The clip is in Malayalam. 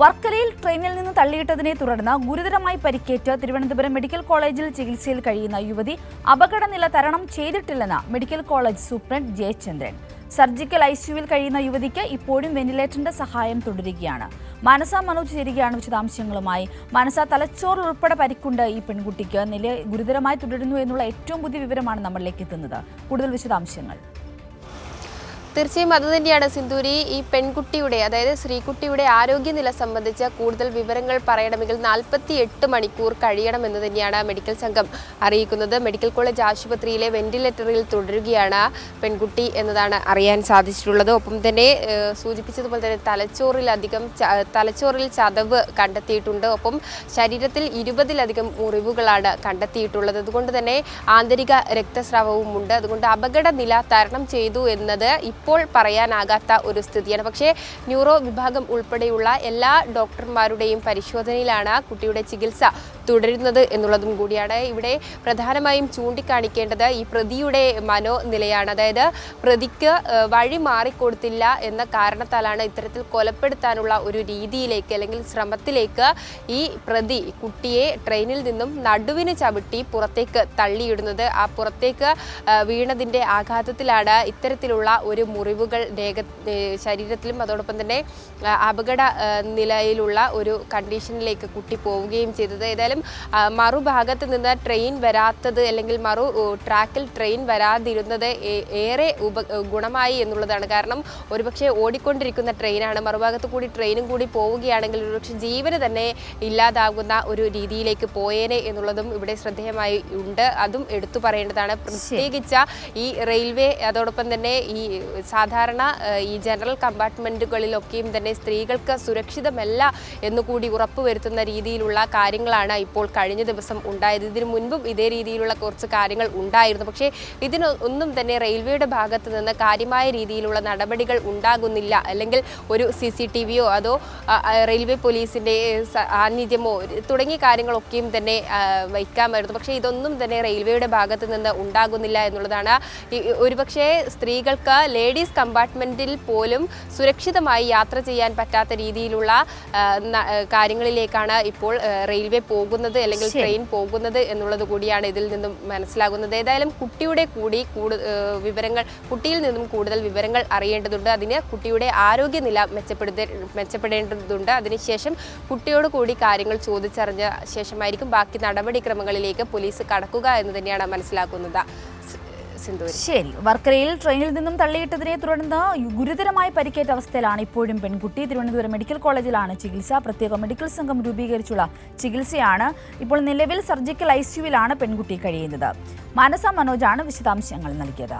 വർക്കലയിൽ ട്രെയിനിൽ നിന്ന് തള്ളിയിട്ടതിനെ തുടർന്ന് ഗുരുതരമായി പരിക്കേറ്റ് തിരുവനന്തപുരം മെഡിക്കൽ കോളേജിൽ ചികിത്സയിൽ കഴിയുന്ന യുവതി അപകടനില തരണം ചെയ്തിട്ടില്ലെന്ന് medical college superintendent Jayachandran surgical ഐസിയുവിൽ കഴിയുന്ന യുവതിക്ക് ഇപ്പോഴും വെന്റിലേറ്ററിന്റെ സഹായം തുടരുകയാണ്. മനസ മനോജ് ചേരുകയാണ് വിശദാംശങ്ങളുമായി. മനസ തലച്ചോറിൽ ഉൾപ്പെടെ പരിക്കുണ്ട് ഈ പെൺകുട്ടിക്ക്. നില ഗുരുതരമായി തുടരുന്നു എന്നുള്ള ഏറ്റവും പുതിയ വിവരമാണ് നമ്മളിലേക്ക് എത്തുന്നത്. കൂടുതൽ വിശദാംശങ്ങൾ. തീർച്ചയായും അത് തന്നെയാണ് സിന്ദൂരി ഈ പെൺകുട്ടിയുടെ അതായത് ശ്രീകുട്ടിയുടെ ആരോഗ്യനില സംബന്ധിച്ച കൂടുതൽ വിവരങ്ങൾ പറയണമെങ്കിൽ നാൽപ്പത്തി എട്ട് മണിക്കൂർ കഴിയണമെന്ന് തന്നെയാണ് മെഡിക്കൽ സംഘം അറിയിക്കുന്നത്. മെഡിക്കൽ കോളേജ് ആശുപത്രിയിലെ വെന്റിലേറ്ററിൽ തുടരുകയാണ് പെൺകുട്ടി എന്നതാണ് അറിയാൻ സാധിച്ചിട്ടുള്ളത്. ഒപ്പം തന്നെ സൂചിപ്പിച്ചതുപോലെ തന്നെ തലച്ചോറിലധികം തലച്ചോറിൽ ചതവ് കണ്ടെത്തിയിട്ടുണ്ട്. ഒപ്പം ശരീരത്തിൽ ഇരുപതിലധികം മുറിവുകളാണ് കണ്ടെത്തിയിട്ടുള്ളത്. അതുകൊണ്ട് തന്നെ ആന്തരിക രക്തസ്രാവവും ഉണ്ട് അതുകൊണ്ട് അപകടനില തരണം ചെയ്തു എന്നത് ഇപ്പോൾ പറയാനാകാത്ത ഒരു സ്ഥിതിയാണ്. പക്ഷേ ന്യൂറോ വിഭാഗം ഉൾപ്പെടെയുള്ള എല്ലാ ഡോക്ടർമാരുടെയും പരിശോധനയിലാണ് കുട്ടിയുടെ ചികിത്സ തുടരുന്നത് എന്നുള്ളതും കൂടിയാണ്. ഇവിടെ പ്രധാനമായും ചൂണ്ടിക്കാണിക്കേണ്ടത് ഈ പ്രതിയുടെ മനോനിലയാണ്. അതായത് പ്രതിക്ക് വഴി മാറിക്കൊടുത്തില്ല എന്ന കാരണത്താലാണ് ഇത്തരത്തിൽ കൊലപ്പെടുത്താനുള്ള ഒരു രീതിയിലേക്ക് അല്ലെങ്കിൽ ശ്രമത്തിലേക്ക് ഈ പ്രതി കുട്ടിയെ ട്രെയിനിൽ നിന്നും നടുവിന് ചവിട്ടി പുറത്തേക്ക് തള്ളിയിടുന്നത്. ആ പുറത്തേക്ക് വീണതിന്റെ ആഘാതത്തിലാണ് ഇത്തരത്തിലുള്ള ഒരു മുറിവുകൾ രേഖ ശരീരത്തിലും അതോടൊപ്പം തന്നെ അപകട നിലയിലുള്ള ഒരു കണ്ടീഷനിലേക്ക് കുട്ടി പോവുകയും ചെയ്തത്. ഏതായാലും ആ, മറുഭാഗത്ത് നിന്ന് ട്രെയിൻ വരാത്തത് അല്ലെങ്കിൽ മറു ട്രാക്കിൽ ട്രെയിൻ വരാതിരുന്നത് ഏറെ ഉപ ഗുണമായി എന്നുള്ളതാണ്. കാരണം ഒരുപക്ഷെ ഓടിക്കൊണ്ടിരിക്കുന്ന ട്രെയിനാണ് മറുഭാഗത്ത് കൂടി ട്രെയിനും കൂടി പോവുകയാണെങ്കിൽ ഒരുപക്ഷെ ജീവന് തന്നെ ഇല്ലാതാകുന്ന ഒരു രീതിയിലേക്ക് പോയേനെ എന്നുള്ളതും ഇവിടെ ശ്രദ്ധേയമായി ഉണ്ട്. അതും എടുത്തു പറയേണ്ടതാണ്. പ്രത്യേകിച്ച ഈ റെയിൽവേ അതോടൊപ്പം തന്നെ ഈ സാധാരണ ഈ ജനറൽ കമ്പാർട്ട്മെന്റുകളിലൊക്കെയും തന്നെ സ്ത്രീകൾക്ക് സുരക്ഷിതമല്ല എന്നുകൂടി ഉറപ്പുവരുത്തുന്ന രീതിയിലുള്ള കാര്യങ്ങളാണ് ഇപ്പോൾ കഴിഞ്ഞ ദിവസം ഉണ്ടായത്. ഇതിനു മുൻപും ഇതേ രീതിയിലുള്ള കുറച്ച് കാര്യങ്ങൾ ഉണ്ടായിരുന്നു. പക്ഷേ ഇതിന് ഒന്നും തന്നെ റെയിൽവേയുടെ ഭാഗത്ത് നിന്ന് കാര്യമായ രീതിയിലുള്ള നടപടികൾ ഉണ്ടാകുന്നില്ല. അല്ലെങ്കിൽ ഒരു സി സി ടി വിയോ അതോ റെയിൽവേ പോലീസിന്റെ സാന്നിധ്യമോ തുടങ്ങിയ കാര്യങ്ങളൊക്കെയും തന്നെ വയ്ക്കാമായിരുന്നു. പക്ഷേ ഇതൊന്നും തന്നെ റെയിൽവേയുടെ ഭാഗത്ത് നിന്ന് ഉണ്ടാകുന്നില്ല എന്നുള്ളതാണ്. ഒരുപക്ഷെ സ്ത്രീകൾക്ക് ലേഡീസ് കമ്പാർട്ട്മെന്റിൽ പോലും സുരക്ഷിതമായി യാത്ര ചെയ്യാൻ പറ്റാത്ത രീതിയിലുള്ള കാര്യങ്ങളിലേക്കാണ് ഇപ്പോൾ റെയിൽവേ പോകുന്നത്. അല്ലെങ്കിൽ ട്രെയിൻ പോകുന്നത് എന്നുള്ളത് കൂടിയാണ് ഇതിൽ നിന്നും മനസ്സിലാകുന്നത്. ഏതായാലും കുട്ടിയുടെ കൂടി വിവരങ്ങൾ കുട്ടിയിൽ നിന്നും കൂടുതൽ വിവരങ്ങൾ അറിയേണ്ടതുണ്ട്. അതിന് കുട്ടിയുടെ ആരോഗ്യനില മെച്ചപ്പെടുത്ത മെച്ചപ്പെടേണ്ടതുണ്ട്. അതിനുശേഷം കുട്ടിയോട് കൂടി കാര്യങ്ങൾ ചോദിച്ചറിഞ്ഞ ശേഷമായിരിക്കും ബാക്കി നടപടിക്രമങ്ങളിലേക്ക് പോലീസ് കടക്കുക എന്ന് തന്നെയാണ് മനസ്സിലാക്കുന്നത്. ശരി വർക്കലയിൽ ട്രെയിനിൽ നിന്നും തള്ളിയിട്ടതിനെ തുടർന്ന് ഗുരുതരമായി പരിക്കേറ്റ അവസ്ഥയിലാണ് ഇപ്പോഴും പെൺകുട്ടി. തിരുവനന്തപുരം മെഡിക്കൽ കോളേജിലാണ് ചികിത്സ. പ്രത്യേക മെഡിക്കൽ സംഘം രൂപീകരിച്ചുള്ള ചികിത്സയാണ് ഇപ്പോൾ നിലവിൽ സർജിക്കൽ ഐസിയുവിലാണ് പെൺകുട്ടി കഴിയുന്നത്. മാനസ മനോജാണ് വിശദാംശങ്ങൾ നൽകിയത്.